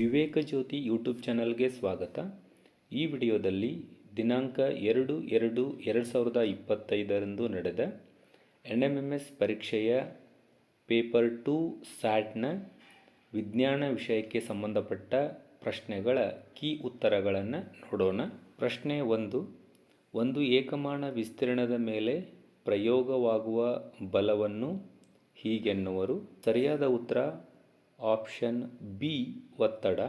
ವಿವೇಕ ಜ್ಯೋತಿ YouTube ಚಾನಲ್ಗೆ ಸ್ವಾಗತ. ಈ ವಿಡಿಯೋದಲ್ಲಿ ದಿನಾಂಕ ಎರಡು ಎರಡು ಎರಡು ಸಾವಿರದ ಇಪ್ಪತ್ತೈದರಂದು ನಡೆದ ಎನ್ ಎಂ ಎಂ ಎಸ್ ಪರೀಕ್ಷೆಯ ಪೇಪರ್ ಟು ಸ್ಯಾಟ್ನ ವಿಜ್ಞಾನ ವಿಷಯಕ್ಕೆ ಸಂಬಂಧಪಟ್ಟ ಪ್ರಶ್ನೆಗಳ ಕೀ ಉತ್ತರಗಳನ್ನು ನೋಡೋಣ. ಪ್ರಶ್ನೆ ಒಂದು ಒಂದು ಏಕಮಾನ ವಿಸ್ತೀರ್ಣದ ಮೇಲೆ ಪ್ರಯೋಗವಾಗುವ ಬಲವನ್ನು ಹೀಗೆನ್ನುವರು. ಸರಿಯಾದ ಉತ್ತರ ಆಪ್ಷನ್ ಬಿ ಒತ್ತಡ.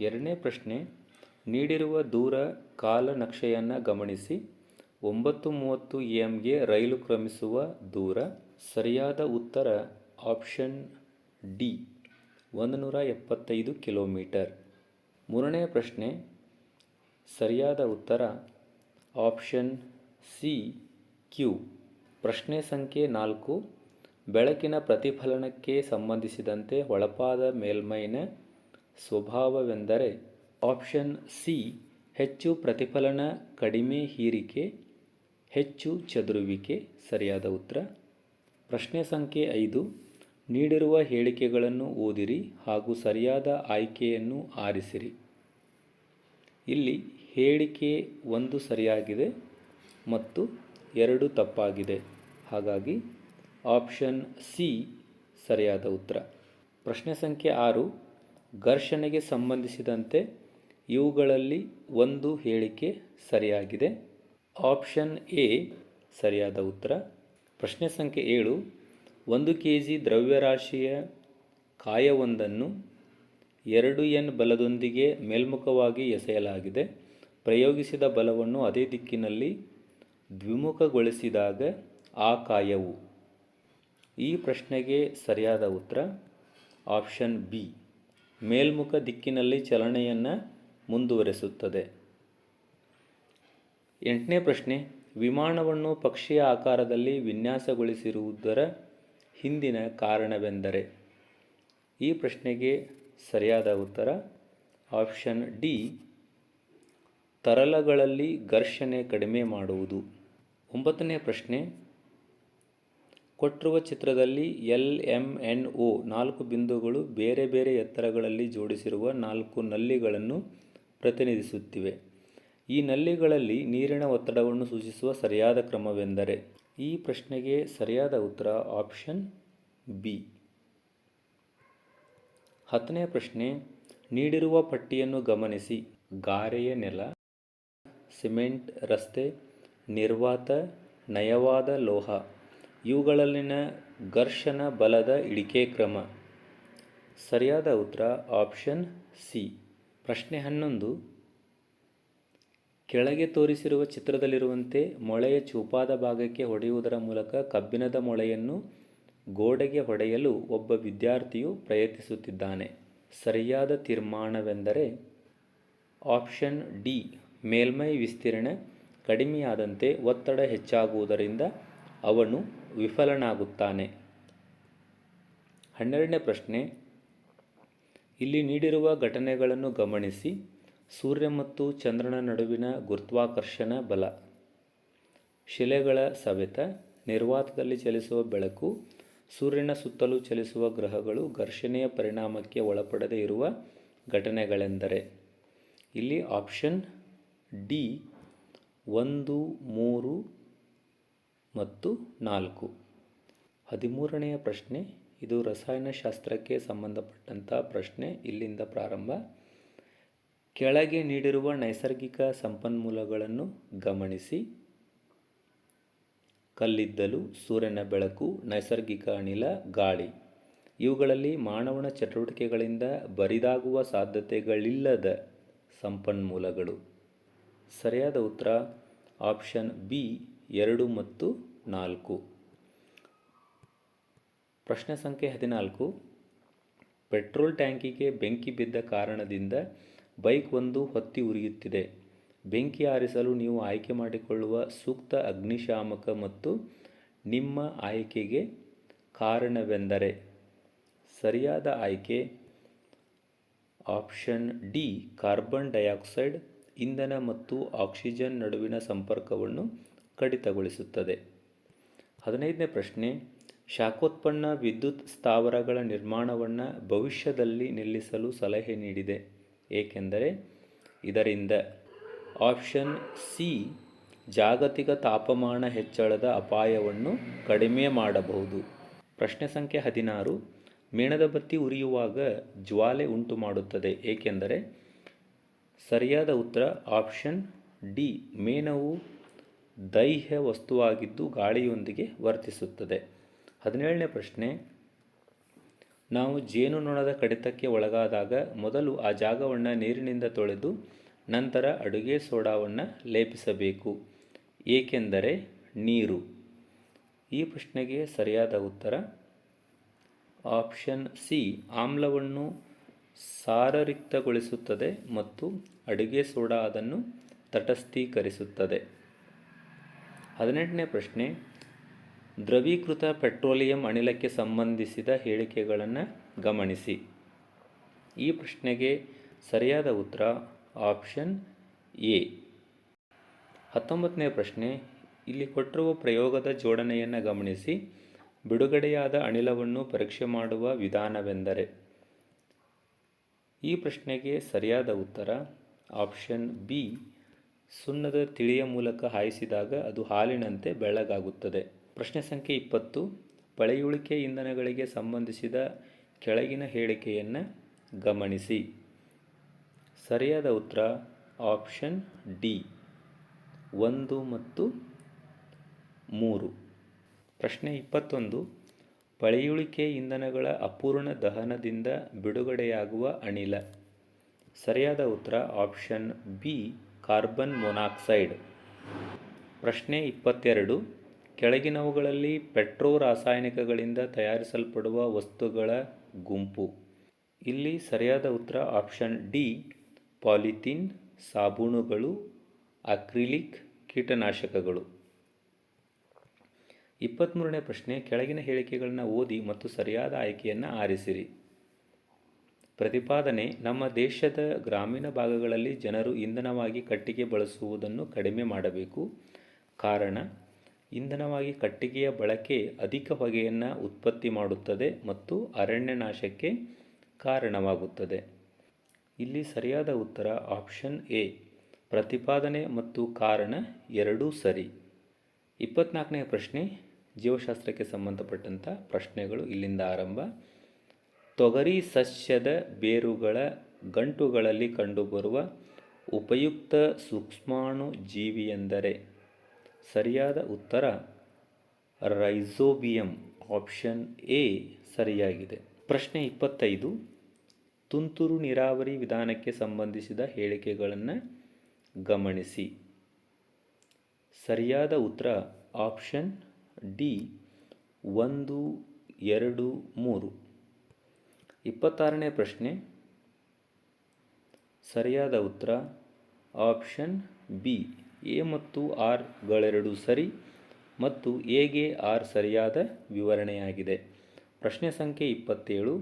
ಎರಡನೇ ಪ್ರಶ್ನೆ, ನೀಡಿರುವ ದೂರ ಕಾಲನಕ್ಷೆಯನ್ನು ಗಮನಿಸಿ. ಒಂಬತ್ತು ಮೂವತ್ತು ಎಮ್ಗೆ ರೈಲು ಕ್ರಮಿಸುವ ದೂರ. ಸರಿಯಾದ ಉತ್ತರ ಆಪ್ಷನ್ ಡಿ ಒಂದು ನೂರ ಎಪ್ಪತ್ತೈದು ಕಿಲೋಮೀಟರ್. ಮೂರನೇ ಪ್ರಶ್ನೆ, ಸರಿಯಾದ ಉತ್ತರ ಆಪ್ಷನ್ ಸಿ ಕ್ಯೂ. ಪ್ರಶ್ನೆ ಸಂಖ್ಯೆ ನಾಲ್ಕು ಬೆಳಕಿನ ಪ್ರತಿಫಲನಕ್ಕೆ ಸಂಬಂಧಿಸಿದಂತೆ ಹೊಳಪಾದ ಮೇಲ್ಮೈನ ಸ್ವಭಾವವೆಂದರೆ ಆಪ್ಷನ್ ಸಿ, ಹೆಚ್ಚು ಪ್ರತಿಫಲನ, ಕಡಿಮೆ ಹೀರಿಕೆ, ಹೆಚ್ಚು ಚದುರುವಿಕೆ, ಸರಿಯಾದ ಉತ್ತರ. ಪ್ರಶ್ನೆ ಸಂಖ್ಯೆ ಐದು, ನೀಡಿರುವ ಹೇಳಿಕೆಗಳನ್ನು ಓದಿರಿ ಹಾಗೂ ಸರಿಯಾದ ಆಯ್ಕೆಯನ್ನು ಆರಿಸಿರಿ. ಇಲ್ಲಿ ಹೇಳಿಕೆ ಒಂದು ಸರಿಯಾಗಿದೆ ಮತ್ತು ಎರಡು ತಪ್ಪಾಗಿದೆ. ಹಾಗಾಗಿ ಆಪ್ಷನ್ ಸಿ ಸರಿಯಾದ ಉತ್ತರ. ಪ್ರಶ್ನೆ ಸಂಖ್ಯೆ ಆರು, ಘರ್ಷಣೆಗೆ ಸಂಬಂಧಿಸಿದಂತೆ ಇವುಗಳಲ್ಲಿ ಒಂದು ಹೇಳಿಕೆ ಸರಿಯಾಗಿದೆ. ಆಪ್ಷನ್ ಎ ಸರಿಯಾದ ಉತ್ತರ. ಪ್ರಶ್ನೆ ಸಂಖ್ಯೆ ಏಳು, ಒಂದು ಕೆ ಜಿ ದ್ರವ್ಯರಾಶಿಯ ಕಾಯವೊಂದನ್ನು ಎರಡು ಎನ್ ಬಲದೊಂದಿಗೆ ಮೇಲ್ಮುಖವಾಗಿ ಎಸೆಯಲಾಗಿದೆ. ಪ್ರಯೋಗಿಸಿದ ಬಲವನ್ನು ಅದೇ ದಿಕ್ಕಿನಲ್ಲಿ ದ್ವಿಮುಖಗೊಳಿಸಿದಾಗ ಆ ಕಾಯವು ಈ ಪ್ರಶ್ನೆಗೆ ಸರಿಯಾದ ಉತ್ತರ ಆಪ್ಷನ್ ಬಿ. ಮೇಲ್ಮುಖ ದಿಕ್ಕಿನಲ್ಲಿ ಚಲನೆಯನ್ನು ಮುಂದುವರೆಸುತ್ತದೆ. ಎಂಟನೇ ಪ್ರಶ್ನೆ, ವಿಮಾನವನ್ನು ಪಕ್ಷಿಯ ಆಕಾರದಲ್ಲಿ ವಿನ್ಯಾಸಗೊಳಿಸಿರುವುದರ ಹಿಂದಿನ ಕಾರಣವೆಂದರೆ? ಈ ಪ್ರಶ್ನೆಗೆ ಸರಿಯಾದ ಉತ್ತರ ಆಪ್ಷನ್ ಡಿ. ತರಲಗಳಲ್ಲಿ ಘರ್ಷಣೆ ಕಡಿಮೆ ಮಾಡುವುದು. ಒಂಬತ್ತನೇ ಪ್ರಶ್ನೆ ಕೊಟ್ಟಿರುವ ಚಿತ್ರದಲ್ಲಿ ಎಲ್, ಎಂ, ಎನ್ ಒ ನಾಲ್ಕು ಬಿಂದುಗಳು ಬೇರೆ ಬೇರೆ ಎತ್ತರಗಳಲ್ಲಿ ಜೋಡಿಸಿರುವ ನಾಲ್ಕು ನಲ್ಲಿಗಳನ್ನು ಪ್ರತಿನಿಧಿಸುತ್ತಿವೆ. ಈ ನಲ್ಲಿಗಳಲ್ಲಿ ನೀರಿನ ಒತ್ತಡವನ್ನು ಸೂಚಿಸುವ ಸರಿಯಾದ ಕ್ರಮವೆಂದರೆ ಈ ಪ್ರಶ್ನೆಗೆ ಸರಿಯಾದ ಉತ್ತರ ಆಪ್ಷನ್ ಬಿ. ಹತ್ತನೇ ಪ್ರಶ್ನೆ, ನೀಡಿರುವ ಪಟ್ಟಿಯನ್ನು ಗಮನಿಸಿ. ಗಾರೆಯ ನೆಲ, ಸಿಮೆಂಟ್, ರಸ್ತೆ, ನಿರ್ವಾತ, ನಯವಾದ ಲೋಹ. ಇವುಗಳಲ್ಲಿನ ಘರ್ಷಣ ಬಲದ ಇಳಿಕೆ ಕ್ರಮ. ಸರಿಯಾದ ಉತ್ತರ ಆಪ್ಷನ್ ಸಿ. ಪ್ರಶ್ನೆ ಹನ್ನೊಂದು. ಕೆಳಗೆ ತೋರಿಸಿರುವ ಚಿತ್ರದಲ್ಲಿರುವಂತೆ ಮೊಳೆಯ ಚೂಪಾದ ಭಾಗಕ್ಕೆ ಹೊಡೆಯುವುದರ ಮೂಲಕ ಕಬ್ಬಿಣದ ಮೊಳೆಯನ್ನು ಗೋಡೆಗೆ ಹೊಡೆಯಲು ಒಬ್ಬ ವಿದ್ಯಾರ್ಥಿಯು ಪ್ರಯತ್ನಿಸುತ್ತಿದ್ದಾನೆ. ಸರಿಯಾದ ತೀರ್ಮಾನವೆಂದರೆ ಆಪ್ಷನ್ ಡಿ. ಮೇಲ್ಮೈ ವಿಸ್ತೀರ್ಣ ಕಡಿಮೆಯಾದಂತೆ ಒತ್ತಡ ಹೆಚ್ಚಾಗುವುದರಿಂದ ಅವನು ವಿಫಲನಾಗುತ್ತಾನೆ. ಹನ್ನೆರಡನೇ ಪ್ರಶ್ನೆ. ಇಲ್ಲಿ ನೀಡಿರುವ ಘಟನೆಗಳನ್ನು ಗಮನಿಸಿ. ಸೂರ್ಯ ಮತ್ತು ಚಂದ್ರನ ನಡುವಿನ ಗುರುತ್ವಾಕರ್ಷಣ ಬಲ. ಶಿಲೆಗಳ ಸವೆತ ನಿರ್ವಾತದಲ್ಲಿ ಚಲಿಸುವ ಬೆಳಕು, ಸೂರ್ಯನ ಸುತ್ತಲೂ ಚಲಿಸುವ ಗ್ರಹಗಳು ಘರ್ಷಣೆಯ ಪರಿಣಾಮಕ್ಕೆ ಒಳಪಡದೇ ಇರುವ ಘಟನೆಗಳೆಂದರೆ. ಇಲ್ಲಿ ಆಪ್ಷನ್ ಡಿ ಒಂದು, ಮೂರು ಮತ್ತು ನಾಲ್ಕು. ಹದಿಮೂರನೆಯ ಪ್ರಶ್ನೆ, ಇದು ರಸಾಯನಶಾಸ್ತ್ರಕ್ಕೆ ಸಂಬಂಧಪಟ್ಟಂಥ ಪ್ರಶ್ನೆ, ಇಲ್ಲಿಂದ ಪ್ರಾರಂಭ. ಕೆಳಗೆ ನೀಡಿರುವ ನೈಸರ್ಗಿಕ ಸಂಪನ್ಮೂಲಗಳನ್ನು ಗಮನಿಸಿ. ಕಲ್ಲಿದ್ದಲು, ಸೂರ್ಯನ ಬೆಳಕು, ನೈಸರ್ಗಿಕ ಅನಿಲ, ಗಾಳಿ. ಇವುಗಳಲ್ಲಿ ಮಾನವನ ಚಟುವಟಿಕೆಗಳಿಂದ ಬರಿದಾಗುವ ಸಾಧ್ಯತೆಗಳಿಲ್ಲದ ಸಂಪನ್ಮೂಲಗಳು. ಸರಿಯಾದ ಉತ್ತರ, ಆಪ್ಷನ್ ಬಿ, ಎರಡು ಮತ್ತು ನಾಲ್ಕು. ಪ್ರಶ್ನೆ ಸಂಖ್ಯೆ ಹದಿನಾಲ್ಕು. ಪೆಟ್ರೋಲ್ ಟ್ಯಾಂಕಿಗೆ ಬೆಂಕಿ ಬಿದ್ದ ಕಾರಣದಿಂದ ಬೈಕ್ ಒಂದು ಹೊತ್ತಿ ಉರಿಯುತ್ತಿದೆ. ಬೆಂಕಿ ಆರಿಸಲು ನೀವು ಆಯ್ಕೆ ಮಾಡಿಕೊಳ್ಳುವ ಸೂಕ್ತ ಅಗ್ನಿಶಾಮಕ ಮತ್ತು ನಿಮ್ಮ ಆಯ್ಕೆಗೆ ಕಾರಣವೆಂದರೆ ಸರಿಯಾದ ಆಯ್ಕೆ ಆಪ್ಷನ್ ಡಿ ಕಾರ್ಬನ್ ಡೈಆಕ್ಸೈಡ್ ಇಂಧನ ಮತ್ತು ಆಕ್ಸಿಜನ್ ನಡುವಿನ ಸಂಪರ್ಕವನ್ನು ಕಡಿತಗೊಳಿಸುತ್ತದೆ. ಹದಿನೈದನೇ ಪ್ರಶ್ನೆ, ಶಾಖೋತ್ಪನ್ನ ವಿದ್ಯುತ್ ಸ್ಥಾವರಗಳ ನಿರ್ಮಾಣವನ್ನು ಭವಿಷ್ಯದಲ್ಲಿ ನಿಲ್ಲಿಸಲು ಸಲಹೆ ನೀಡಿದೆ. ಏಕೆಂದರೆ ಇದರಿಂದ ಆಪ್ಷನ್ ಸಿ ಜಾಗತಿಕ ತಾಪಮಾನ ಹೆಚ್ಚಳದ ಅಪಾಯವನ್ನು ಕಡಿಮೆ ಮಾಡಬಹುದು. ಪ್ರಶ್ನೆ ಸಂಖ್ಯೆ ಹದಿನಾರು, ಮೇಣದ ಬತ್ತಿ ಉರಿಯುವಾಗ ಜ್ವಾಲೆ ಉಂಟು ಮಾಡುತ್ತದೆ ಏಕೆಂದರೆ ಸರಿಯಾದ ಉತ್ತರ ಆಪ್ಷನ್ ಡಿ, ಮೇಣವು ದೈಹ್ಯ ವಸ್ತುವಾಗಿದ್ದು ಗಾಳಿಯೊಂದಿಗೆ ವರ್ತಿಸುತ್ತದೆ. ಹದಿನೇಳನೇ ಪ್ರಶ್ನೆ. ನಾವು ಜೇನುನೊಣದ ಕಡಿತಕ್ಕೆ ಒಳಗಾದಾಗ ಮೊದಲು ಆ ಜಾಗವನ್ನು ನೀರಿನಿಂದ ತೊಳೆದು ನಂತರ ಅಡುಗೆ ಸೋಡಾವನ್ನು ಲೇಪಿಸಬೇಕು. ಏಕೆಂದರೆ ನೀರು. ಈ ಪ್ರಶ್ನೆಗೆ ಸರಿಯಾದ ಉತ್ತರ. Option C. ಆಮ್ಲವನ್ನು ಸಾರರಿಕ್ತಗೊಳಿಸುತ್ತದೆ ಮತ್ತು ಅಡುಗೆ ಸೋಡಾ ಅದನ್ನು ತಟಸ್ಥೀಕರಿಸುತ್ತದೆ. ಹದಿನೆಂಟನೇ ಪ್ರಶ್ನೆ, ದ್ರವೀಕೃತ ಪೆಟ್ರೋಲಿಯಂ ಅನಿಲಕ್ಕೆ ಸಂಬಂಧಿಸಿದ ಹೇಳಿಕೆಗಳನ್ನು ಗಮನಿಸಿ. ಈ ಪ್ರಶ್ನೆಗೆ ಸರಿಯಾದ ಉತ್ತರ, ಆಪ್ಷನ್ ಎ. ಹತ್ತೊಂಬತ್ತನೇ ಪ್ರಶ್ನೆ, ಇಲ್ಲಿ ಕೊಟ್ಟಿರುವ ಪ್ರಯೋಗದ ಜೋಡಣೆಯನ್ನು ಗಮನಿಸಿ. ಬಿಡುಗಡೆಯಾದ ಅನಿಲವನ್ನು ಪರೀಕ್ಷೆ ಮಾಡುವ ವಿಧಾನವೆಂದರೆ? ಈ ಪ್ರಶ್ನೆಗೆ ಸರಿಯಾದ ಉತ್ತರ, ಆಪ್ಷನ್ ಬಿ. ಸುಣ್ಣದ ತಿಳಿಯ ಮೂಲಕ ಹಾಯಿಸಿದಾಗ ಅದು ಹಾಲಿನಂತೆ ಬೆಳ್ಳಗಾಗುತ್ತದೆ. ಪ್ರಶ್ನೆ ಸಂಖ್ಯೆ ಇಪ್ಪತ್ತು. ಪಳೆಯುಳಿಕೆ ಇಂಧನಗಳಿಗೆ ಸಂಬಂಧಿಸಿದ ಕೆಳಗಿನ ಹೇಳಿಕೆಯನ್ನು ಗಮನಿಸಿ. ಸರಿಯಾದ ಉತ್ತರ, ಆಪ್ಷನ್ ಡಿ, ಒಂದು ಮತ್ತು ಮೂರು. ಪ್ರಶ್ನೆ ಇಪ್ಪತ್ತೊಂದು. ಪಳೆಯುಳಿಕೆ ಇಂಧನಗಳ ಅಪೂರ್ಣ ದಹನದಿಂದ ಬಿಡುಗಡೆಯಾಗುವ ಅನಿಲ. ಸರಿಯಾದ ಉತ್ತರ, ಆಪ್ಷನ್ ಬಿ ಕಾರ್ಬನ್ ಮೊನಾಕ್ಸೈಡ್. ಪ್ರಶ್ನೆ ಇಪ್ಪತ್ತೆರಡು. ಕೆಳಗಿನವುಗಳಲ್ಲಿ ಪೆಟ್ರೋ ರಾಸಾಯನಿಕಗಳಿಂದ ತಯಾರಿಸಲ್ಪಡುವ ವಸ್ತುಗಳ ಗುಂಪು. ಇಲ್ಲಿ ಸರಿಯಾದ ಉತ್ತರ ಆಪ್ಷನ್ ಡಿ, ಪಾಲಿಥೀನ್, ಸಾಬೂನುಗಳು, ಅಕ್ರಿಲಿಕ್ ಕೀಟನಾಶಕಗಳು. ಇಪ್ಪತ್ತ್ಮೂರನೇ ಪ್ರಶ್ನೆ, ಕೆಳಗಿನ ಹೇಳಿಕೆಗಳನ್ನು ಓದಿ ಮತ್ತು ಸರಿಯಾದ ಆಯ್ಕೆಯನ್ನು ಆರಿಸಿರಿ. ಪ್ರತಿಪಾದನೆ, ನಮ್ಮ ದೇಶದ ಗ್ರಾಮೀಣ ಭಾಗಗಳಲ್ಲಿ ಜನರು ಇಂಧನವಾಗಿ ಕಟ್ಟಿಗೆ ಬಳಸುವುದನ್ನು ಕಡಿಮೆ ಮಾಡಬೇಕು. ಕಾರಣ, ಇಂಧನವಾಗಿ ಕಟ್ಟಿಗೆಯ ಬಳಕೆ ಅಧಿಕ ಹೊಗೆಯನ್ನು ಉತ್ಪತ್ತಿ ಮಾಡುತ್ತದೆ ಮತ್ತು ಅರಣ್ಯನಾಶಕ್ಕೆ ಕಾರಣವಾಗುತ್ತದೆ. ಇಲ್ಲಿ ಸರಿಯಾದ ಉತ್ತರ ಆಪ್ಷನ್ ಎ ಪ್ರತಿಪಾದನೆ ಮತ್ತು ಕಾರಣ ಎರಡೂ ಸರಿ. ಇಪ್ಪತ್ನಾಲ್ಕನೇ ಪ್ರಶ್ನೆ, ಜೀವಶಾಸ್ತ್ರಕ್ಕೆ ಸಂಬಂಧಪಟ್ಟಂಥ ಪ್ರಶ್ನೆಗಳು ಇಲ್ಲಿಂದ ಆರಂಭ. ತೊಗರಿ ಸಸ್ಯದ ಬೇರುಗಳ ಗಂಟುಗಳಲ್ಲಿ ಕಂಡುಬರುವ ಉಪಯುಕ್ತ ಸೂಕ್ಷ್ಮಾಣು ಜೀವಿಯೆಂದರೆ ಸರಿಯಾದ ಉತ್ತರ ರೈಸೋಬಿಯಂ ಆಪ್ಷನ್ ಎ ಸರಿಯಾಗಿದೆ. ಪ್ರಶ್ನೆ ಇಪ್ಪತ್ತೈದು, ತುಂತುರು ನೀರಾವರಿ ವಿಧಾನಕ್ಕೆ ಸಂಬಂಧಿಸಿದ ಹೇಳಿಕೆಗಳನ್ನು ಗಮನಿಸಿ. ಸರಿಯಾದ ಉತ್ತರ ಆಪ್ಷನ್ ಡಿ ಒಂದು ಎರಡು ಮೂರು. ಇಪ್ಪತ್ತಾರನೇ ಪ್ರಶ್ನೆ. ಸರಿಯಾದ ಉತ್ತರ. Option B. ಎ ಮತ್ತು ಆರ್ಗಳೆರಡೂ ಸರಿ ಮತ್ತು ಎಗೆ ಆರ್ ಸರಿಯಾದ ವಿವರಣೆಯಾಗಿದೆ. ಪ್ರಶ್ನೆ ಸಂಖ್ಯೆ ಇಪ್ಪತ್ತೇಳು.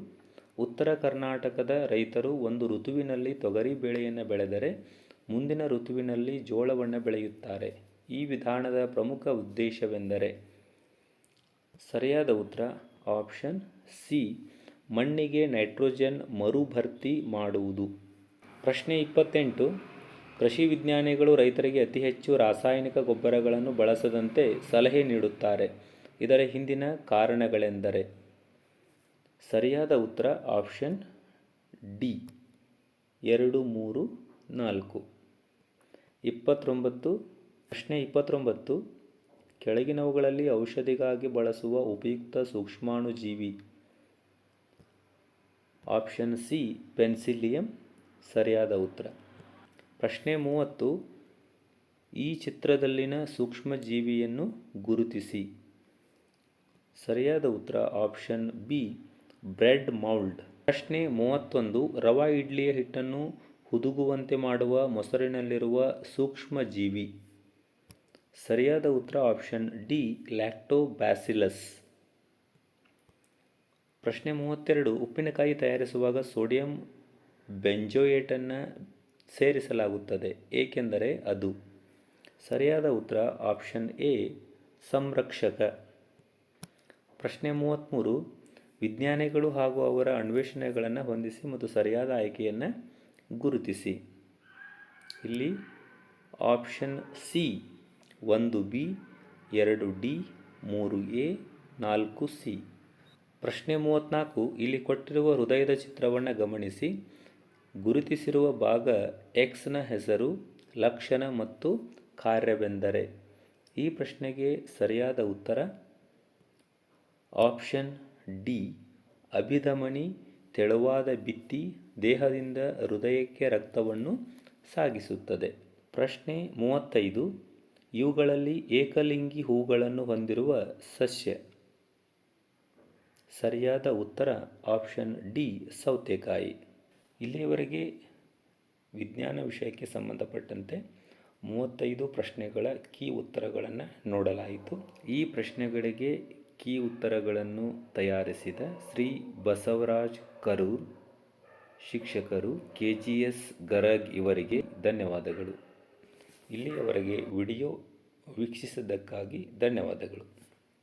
ಉತ್ತರ ಕರ್ನಾಟಕದ ರೈತರು ಒಂದು ಋತುವಿನಲ್ಲಿ ತೊಗರಿ ಬೆಳೆಯನ್ನು ಬೆಳೆದರೆ ಮುಂದಿನ ಋತುವಿನಲ್ಲಿ ಜೋಳವನ್ನು ಬೆಳೆಯುತ್ತಾರೆ. ಈ ವಿಧಾನದ ಪ್ರಮುಖ ಉದ್ದೇಶವೆಂದರೆ ಸರಿಯಾದ ಉತ್ತರ. Option C. ಮಣ್ಣಿಗೆ ನೈಟ್ರೋಜನ್ ಮರುಭರ್ತಿ ಮಾಡುವುದು. ಪ್ರಶ್ನೆ ಇಪ್ಪತ್ತೆಂಟು. ಕೃಷಿ ವಿಜ್ಞಾನಿಗಳು ರೈತರಿಗೆ ಅತಿ ಹೆಚ್ಚು ರಾಸಾಯನಿಕ ಗೊಬ್ಬರಗಳನ್ನು ಬಳಸದಂತೆ ಸಲಹೆ ನೀಡುತ್ತಾರೆ. ಇದರ ಹಿಂದಿನ ಕಾರಣಗಳೆಂದರೆ ಸರಿಯಾದ ಉತ್ತರ ಆಪ್ಷನ್ ಡಿ. ಎರಡು, ಮೂರು, ನಾಲ್ಕು. ಇಪ್ಪತ್ತೊಂಬತ್ತು. ಪ್ರಶ್ನೆ ಇಪ್ಪತ್ತೊಂಬತ್ತು. ಕೆಳಗಿನವುಗಳಲ್ಲಿ ಔಷಧಿಗಾಗಿ ಬಳಸುವ ಉಪಯುಕ್ತ ಸೂಕ್ಷ್ಮಾಣುಜೀವಿ ಆಪ್ಷನ್ ಸಿ ಪೆನ್ಸಿಲಿಯಂ ಸರಿಯಾದ ಉತ್ತರ. ಪ್ರಶ್ನೆ ಮೂವತ್ತು, ಈ ಚಿತ್ರದಲ್ಲಿನ ಸೂಕ್ಷ್ಮಜೀವಿಯನ್ನು ಗುರುತಿಸಿ. ಸರಿಯಾದ ಉತ್ತರ ಆಪ್ಷನ್ ಬಿ ಬ್ರೆಡ್ ಮೌಲ್ಡ್. ಪ್ರಶ್ನೆ ಮೂವತ್ತೊಂದು, ರವಾ ಇಡ್ಲಿಯ ಹಿಟ್ಟನ್ನು ಹುದುಗುವಂತೆ ಮಾಡುವ ಮೊಸರಿನಲ್ಲಿರುವ ಸೂಕ್ಷ್ಮಜೀವಿ. ಸರಿಯಾದ ಉತ್ತರ ಆಪ್ಷನ್ ಡಿ ಲ್ಯಾಕ್ಟೋಬ್ಯಾಸಿಲಸ್ ಪ್ರಶ್ನೆ ಮೂವತ್ತೆರಡು, ಉಪ್ಪಿನಕಾಯಿ ತಯಾರಿಸುವಾಗ ಸೋಡಿಯಂ ಬೆಂಜೋಯೇಟನ್ನು ಸೇರಿಸಲಾಗುತ್ತದೆ, ಏಕೆಂದರೆ ಅದು ಸರಿಯಾದ ಉತ್ತರ ಆಪ್ಷನ್ ಎ, ಸಂರಕ್ಷಕ. ಪ್ರಶ್ನೆ ಮೂವತ್ತ್ಮೂರು, ವಿಜ್ಞಾನಿಗಳು ಹಾಗೂ ಅವರ ಅನ್ವೇಷಣೆಗಳನ್ನು ಹೊಂದಿಸಿ ಮತ್ತು ಸರಿಯಾದ ಆಯ್ಕೆಯನ್ನು ಗುರುತಿಸಿ. ಇಲ್ಲಿ ಆಪ್ಷನ್ ಸಿ, ಒಂದು ಬಿ, ಎರಡು ಡಿ, ಮೂರು ಎ, ನಾಲ್ಕು ಸಿ. ಪ್ರಶ್ನೆ ಮೂವತ್ತ್ನಾಲ್ಕು, ಇಲ್ಲಿ ಕೊಟ್ಟಿರುವ ಹೃದಯದ ಚಿತ್ರವನ್ನು ಗಮನಿಸಿ. ಗುರುತಿಸಿರುವ ಭಾಗ ಎಕ್ಸ್ನ ಹೆಸರು, ಲಕ್ಷಣ ಮತ್ತು ಕಾರ್ಯವೆಂದರೆ. ಈ ಪ್ರಶ್ನೆಗೆ ಸರಿಯಾದ ಉತ್ತರ? ಆಪ್ಷನ್ ಡಿ, ಅಭಿಧಮನಿ, ತೆಳುವಾದ ಭಿತ್ತಿ ದೇಹದಿಂದ ಹೃದಯಕ್ಕೆ ರಕ್ತವನ್ನು ಸಾಗಿಸುತ್ತದೆ. ಪ್ರಶ್ನೆ ಮೂವತ್ತೈದು, ಇವುಗಳಲ್ಲಿ ಏಕಲಿಂಗಿ ಹೂಗಳನ್ನು ಹೊಂದಿರುವ ಸಸ್ಯ. ಸರಿಯಾದ ಉತ್ತರ ಆಪ್ಷನ್ ಡಿ ಸೌತೆಕಾಯಿ. ಇಲ್ಲಿಯವರೆಗೆ ವಿಜ್ಞಾನ ವಿಷಯಕ್ಕೆ ಸಂಬಂಧಪಟ್ಟಂತೆ ಮೂವತ್ತೈದು ಪ್ರಶ್ನೆಗಳ ಕೀ ಉತ್ತರಗಳನ್ನು ನೋಡಲಾಯಿತು. ಈ ಪ್ರಶ್ನೆಗಳಿಗೆ ಕೀ ಉತ್ತರಗಳನ್ನು ತಯಾರಿಸಿದ ಶ್ರೀ ಬಸವರಾಜ್ ಕರೂರ್, ಶಿಕ್ಷಕರು ಕೆ ಜಿ ಎಸ್ ಗರಗ್ ಇವರಿಗೆ ಧನ್ಯವಾದಗಳು. ಇಲ್ಲಿಯವರೆಗೆ ವಿಡಿಯೋ ವೀಕ್ಷಿಸಿದ್ದಕ್ಕಾಗಿ ಧನ್ಯವಾದಗಳು.